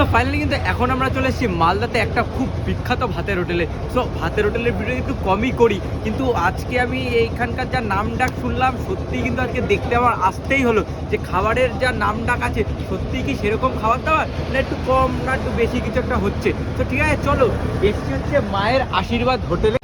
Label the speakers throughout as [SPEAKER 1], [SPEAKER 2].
[SPEAKER 1] So finally কিন্তু এখন আমরা চলে এসেছি মালদাতে একটা খুব বিখ্যাত ভাতের হোটেলে। সো ভাতের হোটেলের ভিডিও একটু কমই করি, কিন্তু আজকে আমি এইখানকার যা নাম ডাক শুনলাম সত্যি কিন্তু আজকে দেখতে আমার আসতেই হলো যে খাবারের যা নাম ডাক আছে সত্যি কি সেরকম খাবার দাবার না একটু কম, না একটু বেশি কিছু একটা হচ্ছে? তো ঠিক আছে, চলো, এসছি হচ্ছে মায়ের আশীর্বাদ হোটেলে।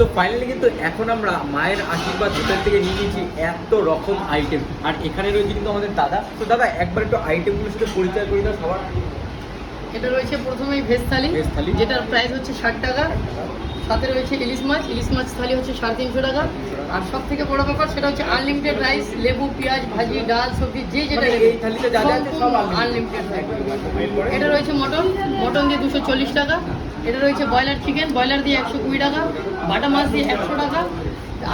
[SPEAKER 1] তো ফাইনালি কিন্তু এখন আমরা মায়ের আশীর্বাদ হোটেল থেকে নিয়ে নিয়েছি এত রকম আইটেম আর এখানে রয়েছে কিন্তু আমাদের দাদা। তো দাদা একবার একটু আইটেমগুলোর সাথে পরিচয় করে দাও সবার।
[SPEAKER 2] এটা রয়েছে প্রথমেই ভেজ থালি
[SPEAKER 1] ভেজ থালি।
[SPEAKER 2] যেটার প্রাইস হচ্ছে ষাট টাকা। সাথে রয়েছে ইলিশ মাছ। ইলিশ মাছ থালি হচ্ছে সাড়ে তিনশো টাকা। আর সব থেকে বড় ব্যাপার সেটা হচ্ছে আনলিমিটেড রাইস লেবু পেঁয়াজ ভাজি ডাল সবজি যে যেটা
[SPEAKER 1] মানে
[SPEAKER 2] আনলিমিটেড এটা রয়েছে মটন। মটন দিয়ে দুশো চল্লিশ টাকা। এটা রয়েছে ব্রয়লার চিকেন ব্রয়লার দিয়ে একশো কুড়ি টাকা। বাটা মাছ দিয়ে একশো টাকা।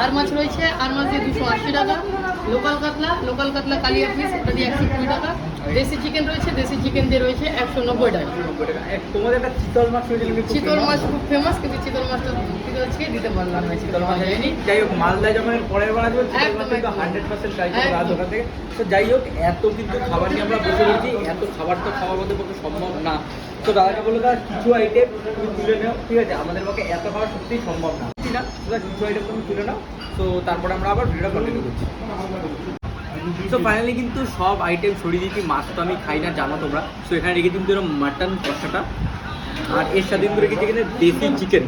[SPEAKER 2] আর মাছ রয়েছে আর মাছ দিয়ে দুশো আশি টাকা। লোকাল কাতলা লোকাল কাতলা কালিয়া পিস ওটা দিয়ে একশো কুড়ি টাকা। দেশি চিকেন রয়েছে দেশি চিকেন দিয়ে রয়েছে একশো নব্বই টাকা।
[SPEAKER 1] তোমাদের একটা চিতল মাছ
[SPEAKER 2] চিতল মাছ খুব ফেমাস কিন্তু চিতল মাছটা কিন্তু আজকে দিতে পারলাম না চিতল মাছ হয়নি।
[SPEAKER 1] যাই হোক মালদায় যখন এর পরের বার আসবে চিতল মাছ কিন্তু হান্ড্রেড পার্সেন্ট ট্রাই করব
[SPEAKER 2] একদম।
[SPEAKER 1] রাত ওখান থেকে। তো যাই হোক এত কিন্তু খাবার নিয়ে আমরা বসে এত খাবার তো খাওয়ার মধ্যে পক্ষে সম্ভব না। তো দাদাকে বলে দাদা কিছু আইটেম তুমি তুলে নাও ঠিক আছে? আমাদের পক্ষে এত খাওয়া সত্যিই সম্ভব না। ঠিক না আইটেম তুমি তুলে নাও। তো তারপরে আমরা আবার ভিডিওটা কন্টিনিউ করছি। তো ফাইনালি কিন্তু সব আইটেম সরিয়ে দিয়েছি, মাছ তো আমি খাই না, জানো তোমরা। তো এখানে রেখেছি কিন্তু মাটন কষাটা। আর এর সাথে কিন্তু রেখেছি এখানে দেশি চিকেন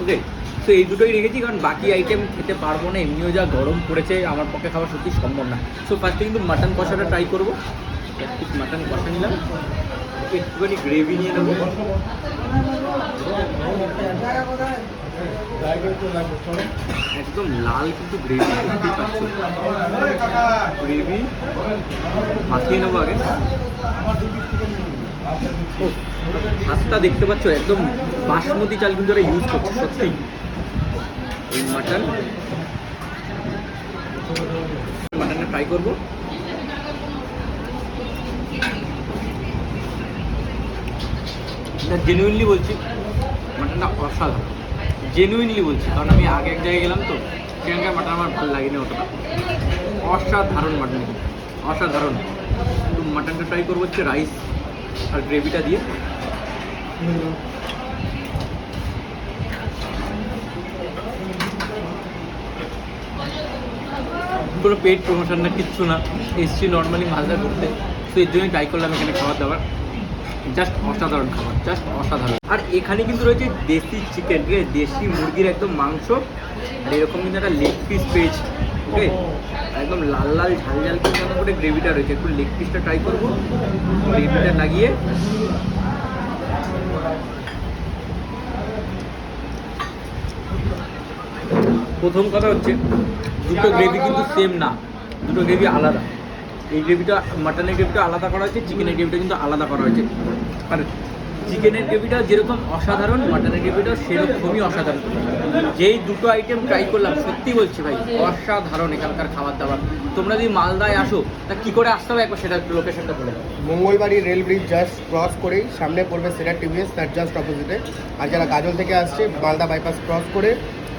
[SPEAKER 1] ওকে তো এই দুটোই রেখেছি, কারণ বাকি আইটেম খেতে পারব না, এমনিও যা গরম পড়েছে, আমার পক্ষে খাওয়া সত্যি সম্ভব না। সো ফার্স্টে কিন্তু মাটন কষাটা ট্রাই করব। এক পিস মাটন কষা নিলাম। একটুখানি গ্রেভি নিয়ে নেব। একদম লাল কিন্তু গ্রেভি গ্রেভি মাখিয়ে নেব আগে। ভাতটা দেখতে পাচ্ছ, একদম বাসমতি চাল কিন্তু ওরা ইউজ করছে, সত্যি। এই মাটন মাটনটা ট্রাই করব। জেনুইনলি বলছি মাটনটা অসাধারণ। জেনুইনলি বলছি, কারণ আমি আগে এক জায়গায় গেলাম তো, সেখানকার মাটন আমার ভালো লাগেনি অতটা। অসাধারণ মাটন অসাধারণ। তো মাটনটা ট্রাই করব হচ্ছে রাইস আর গ্রেভিটা দিয়ে। কোনো পেট প্রমোশন না, কিচ্ছু না। এসছি নর্মালি মালদা ঘুরতে। তো এর জন্যই ট্রাই করলাম এখানে খাবার দাবার। জাস্ট অসাধারণ খাবার জাস্ট অসাধারণ। আর এখানে কিন্তু রয়েছে দেশি চিকেন ঠিক আছে? দেশি মুরগির একদম মাংস, আর এরকম কিন্তু একটা লেগ পিস পেয়েছি ওকে? একদম লাল লাল, ঝাল ঝাল কিন্তু করে গ্রেভিটা রয়েছে। একটু লেগ পিসটা ট্রাই করব। গ্রেভিটা লাগিয়ে। প্রথম কথা হচ্ছে, দুটো গ্রেভি কিন্তু সেম না। দুটো গ্রেভি আলাদা। এই গ্রেভিটা মাটনের গ্রেভিটা আলাদা করা হয়েছে চিকেনের গ্রেভিটা কিন্তু আলাদা করা হয়েছে। আর চিকেনের গ্রেভিটা যেরকম অসাধারণ, মাটনের গ্রেভিটাও সেরকমই অসাধারণ। যেই দুটো আইটেম ট্রাই করলাম, সত্যি বলছি ভাই, অসাধারণ এখানকার খাবার দাবার। তোমরা যদি মালদায় আসো, তা কী করে আসতে হবে? একবার সেটা লোকেশনটা বলে।
[SPEAKER 3] Mangalbari rail bridge just cross করেই সামনে পড়বে সেরা টিভিএস তার জাস্ট অপোজিটে আর যারা গাজল থেকে আসছে, মালদা বাইপাস ক্রস করে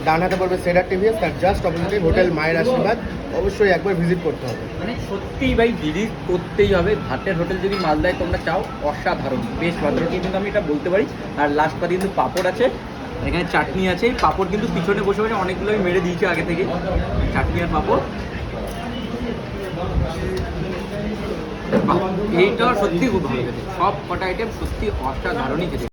[SPEAKER 3] ডান হাতে পড়বে সেরা টিভিএস তার জাস্ট অপোজিটে হোটেল মায়ের আশীর্বাদ। অবশ্যই একবার ভিজিট করতে হবে।
[SPEAKER 1] মানে সত্যিই ভাই ভিজিট করতেই হবে। ভাতের হোটেল যদি মালদায় তোমরা চাও, অসাধারণ। বেশ ভাতের কিন্তু আমি এটা বলতে পারি, আর লাস্ট পাতে কিন্তু পাঁপড় আছে। এখানে চাটনি আছে। পাঁপড় কিন্তু পিছনে বসে বসে অনেকগুলো আমি মেরে দিয়েছি আগে থেকে। চাটনি আর পাঁপড়। এইটা সত্যি খুব ভালো সব কটা আইটেম সত্যি অসাধারণই খেতে।